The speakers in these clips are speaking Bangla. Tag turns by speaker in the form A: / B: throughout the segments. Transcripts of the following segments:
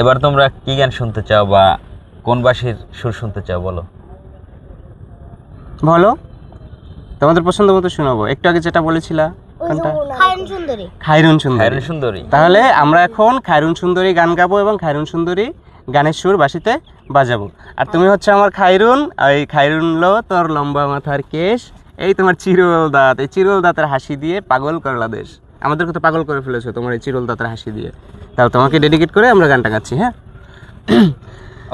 A: এবার তোমরা কি গান শুনতে চাও বা কোন বাসির সুর শুনতে চাও বলো?
B: বলো। তোমাদের পছন্দ মতো শোনাবো। একটু আগে যেটা বলেছিলা কোনটা
C: খায়ন সুন্দরী।
B: খাইরুন সুন্দরী।
A: খায়রুন সুন্দরী।
B: তাহলে আমরা এখন খায়রুন সুন্দরী গান গাবো এবং খায়রুন সুন্দরী গানের সুর বাসিতে বাজাবো। আর তুমি হচ্ছে আমার খায়রুন এই খায়রুন লো তোর লম্বা মাথার কেশ। এই তোমার চিরল দাঁত। এই চিরল দাঁতের হাসি দিয়ে পাগল করলা দেশ। আমাদেরকে তো পাগল করে ফেলেছো তোমার এই চিরল দাঁতের হাসি দিয়ে। তাও তোমাকে ডেডিকেট করে আমরা গানটা গাচ্ছি হ্যাঁ?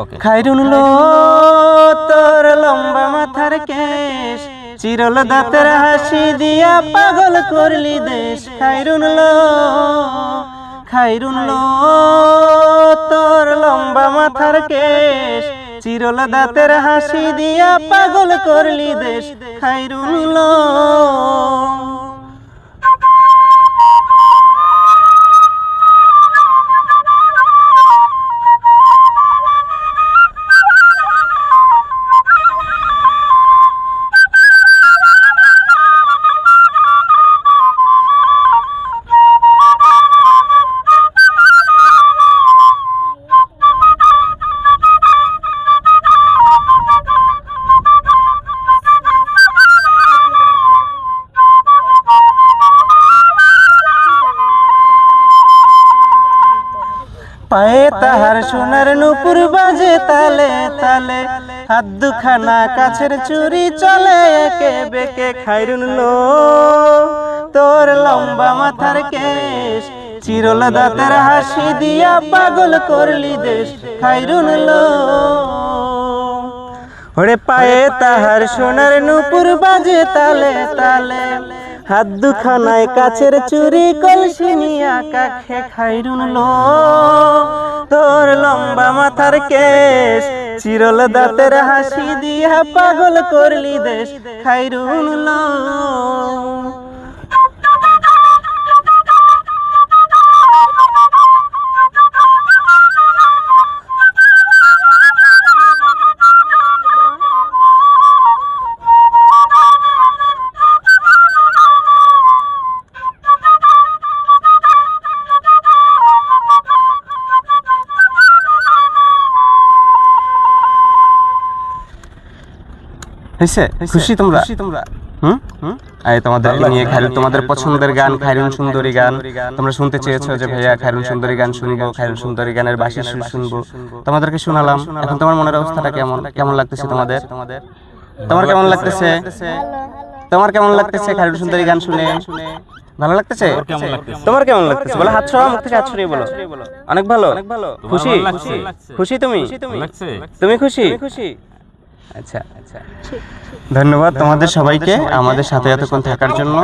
A: ওকে
B: খাইরুন লো তোর লম্বা মাথার কেশ চিরল দাঁতের হাসি দিয়া পাগল করলি দেশ। খাইরুন লো খাইরুন লো তোর লম্বা মাথার কেশ চিরল দাঁতের হাসি দিয়া পাগল করলি দেশ। খাইরুন লো পায়ে তাহার সোনার নুপুর বাজে তালে তালে। হাত দুখানা কাছের চুরি চলে, একে বেকে খাইরুন লো তোর লম্বা মাথার কেশ, চিরল দাঁতের হাসি দিয়া পাগল করলি দেশ, খাইরুন লো ওরে পায়ে তাহার সোনার নুপুর বাজে তালে তালে। হাত দুখানায় কাছের চুরি কলসি নিয়া কাখে খাইরুন লো। তোর লম্বা মাথার কেশ, চিরল দাঁতের হাসি দিয়া পাগল করলি দেশ, খাইরুন লো। হয়েছে খুশি তোমরা? খুশি তোমরা। হুম? হুম? তোমাদেরকে নিয়ে খাইরুন তোমাদের পছন্দের গান খাইরুন সুন্দরী গান তোমরা শুনতে চেয়েছো যে ভাইয়া খাইরুন সুন্দরী গান শুনব খাইরুন সুন্দরী গানের বাসি সুর শুনব। তোমাদেরকে শোনালাম। এখন তোমার মনের অবস্থাটা কেমন? কেমন লাগতেছে তোমাদের? তোমার কেমন লাগতেছে? তোমার কেমন লাগতেছে খাইরুন সুন্দরী গান শুনে? ভালো লাগতেছে? তোমার কেমন লাগতেছে? বলো হাত সরা মুখ থেকে হাত সরিয়ে বলো। অনেক ভালো। অনেক ভালো। খুশি? খুশি? তুমি? তুমি? খুশি? খুশি? আচ্ছা আচ্ছা। ধন্যবাদ তোমাদের সবাইকে আমাদের সাথে এতক্ষণ থাকার জন্য।